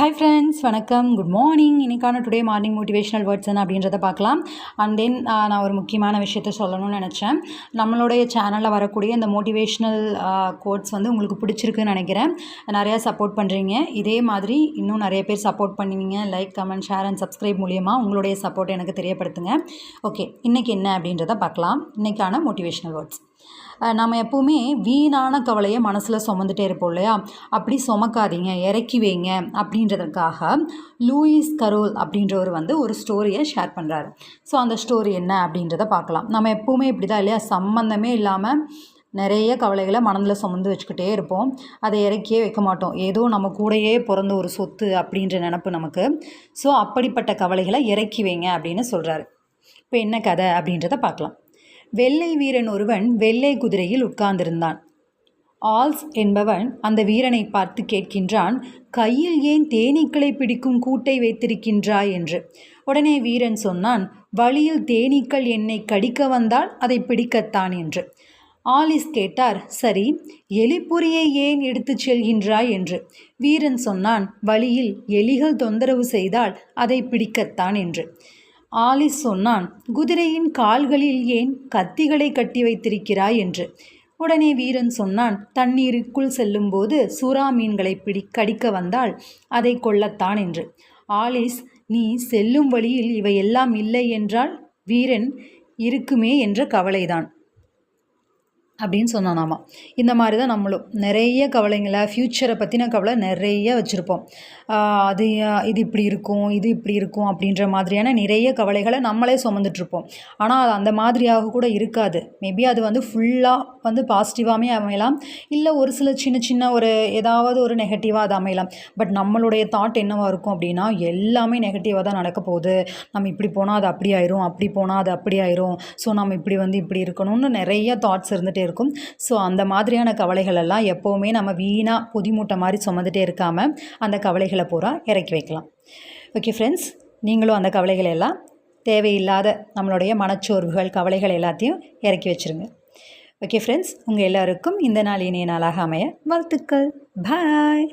Hi friends வணக்கம். Good morning இன்னைக்கான today morning motivational words என்ன அப்படின்றத பார்க்கலாம். அண்ட் தென் நான் ஒரு முக்கியமான விஷயத்த சொல்லணும்னு நினச்சேன். நம்மளுடைய சேனலில் வரக்கூடிய இந்த மோட்டிவேஷ்னல் கோட்ஸ் வந்து உங்களுக்கு பிடிச்சிருக்குன்னு நினைக்கிறேன். நிறையா சப்போர்ட் பண்ணுறீங்க இதே மாதிரி இன்னும் நிறைய பேர் சப்போர்ட் பண்ணுவீங்க. Like comment share and subscribe மூலியமாக உங்களுடைய சப்போர்ட் எனக்கு தெரியப்படுத்துங்க. ஓகே இன்றைக்கி என்ன அப்படின்றத பார்க்கலாம். இன்றைக்கான மோட்டிவேஷனல் வேர்ட்ஸ் நம்ம எப்போவுமே வீணான கவலையை மனசில் சுமந்துட்டே இருப்போம் இல்லையா? அப்படி சுமக்காதீங்க இறக்கி வைங்க அப்படின்றதுக்காக லூயிஸ் கரோல் அப்படின்றவர் வந்து ஒரு ஸ்டோரியை ஷேர் பண்ணுறாரு ஸோ அந்த ஸ்டோரி என்ன அப்படின்றத பார்க்கலாம். நம்ம எப்போவுமே இப்படி தான் இல்லையா? சம்மந்தமே இல்லாமல் நிறைய கவலைகளை மனதில் சுமந்து வச்சுக்கிட்டே இருப்போம். அதை இறக்கியே வைக்க மாட்டோம். ஏதோ நம்ம கூடயே பிறந்த ஒரு சொத்து அப்படின்ற நினப்பு நமக்கு. ஸோ அப்படிப்பட்ட கவலைகளை இறக்கி வைங்க அப்படின்னு சொல்கிறாரு இப்போ என்ன கதை அப்படின்றத பார்க்கலாம். வெள்ளை வீரன் ஒருவன் வெள்ளை குதிரையில் உட்கார்ந்திருந்தான். ஆல்ஸ் என்பவன் அந்த வீரனை பார்த்து கேட்கின்றான் கையில் ஏன் தேனீக்களை பிடிக்கும் கூட்டை வைத்திருக்கின்றாய்? என்று. உடனே வீரன் சொன்னான் வழியில் தேனீக்கள் என்னை கடிக்க வந்தால் அதை பிடிக்கத்தான் என்று. ஆலிஸ் கேட்டார் சரி எலிப்பொறியை ஏன் எடுத்துச் செல்கின்றாய்? என்று. வீரன் சொன்னான் வழியில் எலிகள் தொந்தரவு செய்தால் அதை பிடிக்கத்தான் என்று. ஆலிஸ் சொன்னான் குதிரையின் கால்களில் ஏன் கத்திகளை கட்டி வைத்திருக்கிறாய் என்று. உடனே வீரன் சொன்னான் தண்ணீருக்குள் செல்லும்போது சுறா மீன்களை பிடி கடிக்க வந்தால் அதை கொள்ளத்தான் என்று. ஆலிஸ் நீ செல்லும் வழியில் இவையெல்லாம் இல்லை என்றால்? வீரன் இருக்குமே என்ற கவலைதான். அப்படின்னு சொன்னானாமா. இந்த மாதிரி தான் நம்மளும். நிறைய கவலைங்களை ஃப்யூச்சரை பற்றின கவலை நிறைய வச்சுருப்போம். அது இது இப்படி இருக்கும் இது இப்படி இருக்கும் அப்படின்ற மாதிரியான நிறைய கவலைகளை நம்மளே சுமந்துட்ருப்போம். ஆனால் அது அந்த மாதிரியாக கூட இருக்காது. மேபி அது வந்து ஃபுல்லாக வந்து பாசிட்டிவாகவே அமையலாம். இல்லை ஒரு சில சின்ன சின்ன ஒரு ஏதாவது ஒரு நெகட்டிவாக அது அமையலாம். பட் நம்மளுடைய தாட் என்னவாக இருக்கும் அப்படின்னா எல்லாமே நெகட்டிவாக தான் நடக்க போகுது. நம்ம இப்படி போனால் அது அப்படி ஆயிரும் அப்படி போனால் அது அப்படி ஆயிரும். ஸோ நம்ம இப்படி வந்து இப்படி இருக்கணும்னு நிறைய தாட்ஸ் இருந்துகிட்டே இருக்கும். ஸோ அந்த மாதிரியான கவலைகள் எல்லாம் எப்போவுமே நம்ம வீணாக புதிமூட்டை மாதிரி சுமந்துட்டே இருக்காமல் அந்த கவலைகளை பூரா இறக்கி வைக்கலாம். ஓகே ஃப்ரெண்ட்ஸ் நீங்களும் அந்த கவலைகளை எல்லாம் தேவையில்லாத நம்மளுடைய மனச்சோர்வுகள் கவலைகள் எல்லாத்தையும் இறக்கி வச்சுருங்க. ஓகே ஃப்ரெண்ட்ஸ் உங்கள் எல்லாருக்கும் இந்த நாள் இனிய நாளாக அமைய வாழ்த்துக்கள். பாய்